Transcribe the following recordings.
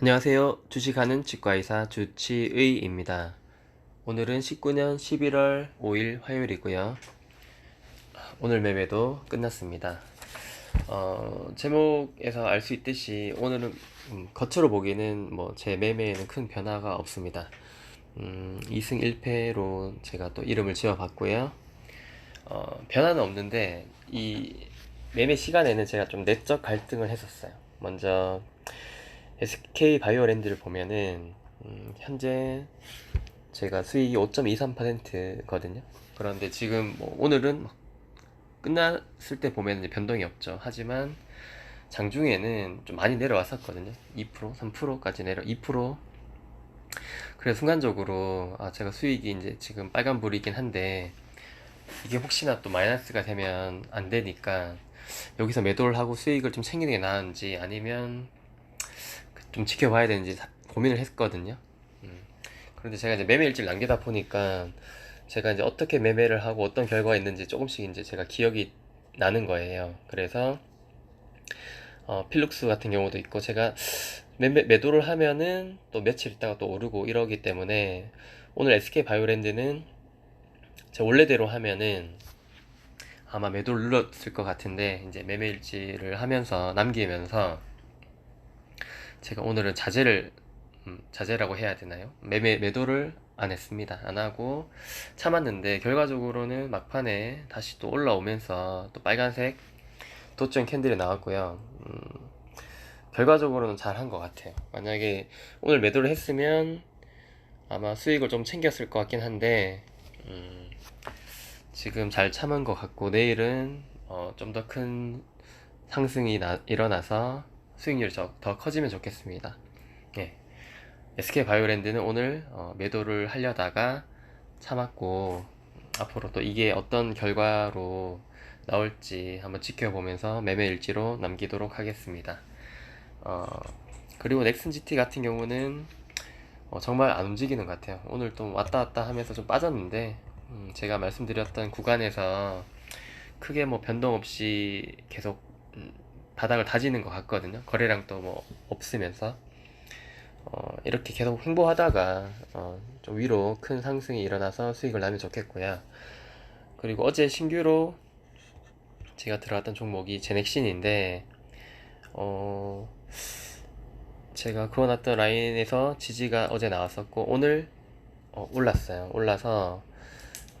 안녕하세요. 주식하는 치과의사 주치의입니다. 오늘은 19년 11월 5일 화요일이고요. 오늘 매매도 끝났습니다. 어, 제목에서 알 수 있듯이 오늘은 음, 겉으로 보기에는 뭐 제 매매에는 큰 변화가 없습니다. 음, 2승 1패로 제가 또 이름을 지어봤고요. 어, 변화는 없는데 이 매매 시간에는 제가 좀 내적 갈등을 했었어요. 먼저 SK 바이오랜드를 보면은 음, 현재 제가 수익이 5.23%거든요. 그런데 지금 뭐 오늘은 막 끝났을 때 보면 이제 변동이 없죠. 하지만 장중에는 좀 많이 내려왔었거든요. 2%, 3%까지 내려 2%. 그래서 순간적으로 아 제가 수익이 이제 지금 빨간불이긴 한데 이게 혹시나 또 마이너스가 되면 안 되니까 여기서 매도를 하고 수익을 좀 챙기는 게 나은지 아니면 좀 지켜봐야 되는지 사- 고민을 했거든요. 음. 그런데 제가 이제 매매 일지를 남기다 보니까 제가 이제 어떻게 매매를 하고 어떤 결과가 있는지 조금씩 이제 제가 기억이 나는 거예요. 그래서 어, 필룩스 같은 경우도 있고 제가 매매, 매도를 하면은 또 며칠 있다가 또 오르고 이러기 때문에 오늘 SK 바이오랜드는 제 원래대로 하면은 아마 매도를 눌렀을 것 같은데 이제 매매 일지를 하면서 남기면서 제가 오늘은 자제를 음, 자제라고 해야 되나요? 매매 매도를 안 했습니다. 안 하고 참았는데 결과적으로는 막판에 다시 또 올라오면서 또 빨간색 도점 캔들이 나왔고요. 음, 결과적으로는 잘 한 것 같아요. 만약에 오늘 매도를 했으면 아마 수익을 좀 챙겼을 것 같긴 한데 음, 지금 잘 참은 것 같고 내일은 어, 좀 더 큰 상승이 나- 일어나서 수익률이 저- 더 커지면 좋겠습니다. 예. SK 바이오랜드는 오늘 어, 매도를 하려다가 참았고 앞으로 또 이게 어떤 결과로 나올지 한번 지켜보면서 매매 일지로 남기도록 하겠습니다. 어, 그리고 넥슨 GT 같은 경우는 어, 정말 안 움직이는 것 같아요. 오늘 또 왔다 갔다 하면서 좀 빠졌는데 음, 제가 말씀드렸던 구간에서 크게 뭐 변동 없이 계속 음, 바닥을 다지는 것 같거든요. 거래량 또뭐 없으면서 어, 이렇게 계속 횡보하다가 어, 좀 위로 큰 상승이 일어나서 수익을 나면 좋겠고요. 그리고 어제 신규로 제가 들어갔던 종목이 제넥신인데 어, 제가 그어놨던 라인에서 지지가 어제 나왔었고 오늘 어, 올랐어요. 올라서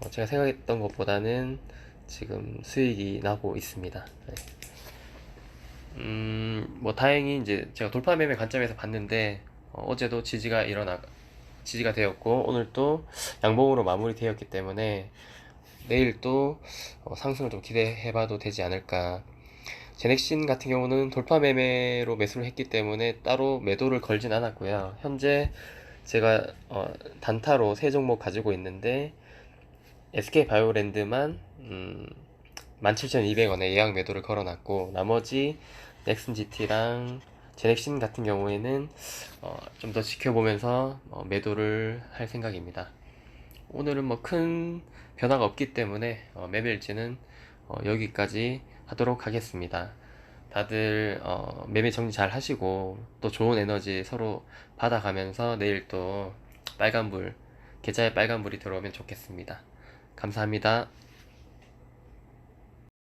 어, 제가 생각했던 것보다는 지금 수익이 나고 있습니다. 네. 음, 뭐 다행히 이제 제가 돌파 매매 관점에서 봤는데 어, 제도 지지가 일어나 지지가 되었고 오늘 또 양봉으로 마무리되었기 때문에 내일 또 어, 상승을 좀 기대해봐도 되지 않을까. 제넥신 같은 경우는 돌파 매매로 매수를 했기 때문에 따로 매도를 걸진 않았고요. 현재 제가 어, 단타로 세 종목 가지고 있는데 SK 바이오랜드만 음, 17,200원에 예약 매도를 걸어놨고 나머지 넥슨 GT랑 제넥신 같은 경우에는 어, 좀 더 지켜보면서 어, 매도를 할 생각입니다. 오늘은 뭐 큰 변화가 없기 때문에 어, 매매일지는 어, 여기까지 하도록 하겠습니다. 다들 어, 매매 정리 잘 하시고 또 좋은 에너지 서로 받아가면서 내일 또 빨간불 계좌에 빨간불이 들어오면 좋겠습니다. 감사합니다.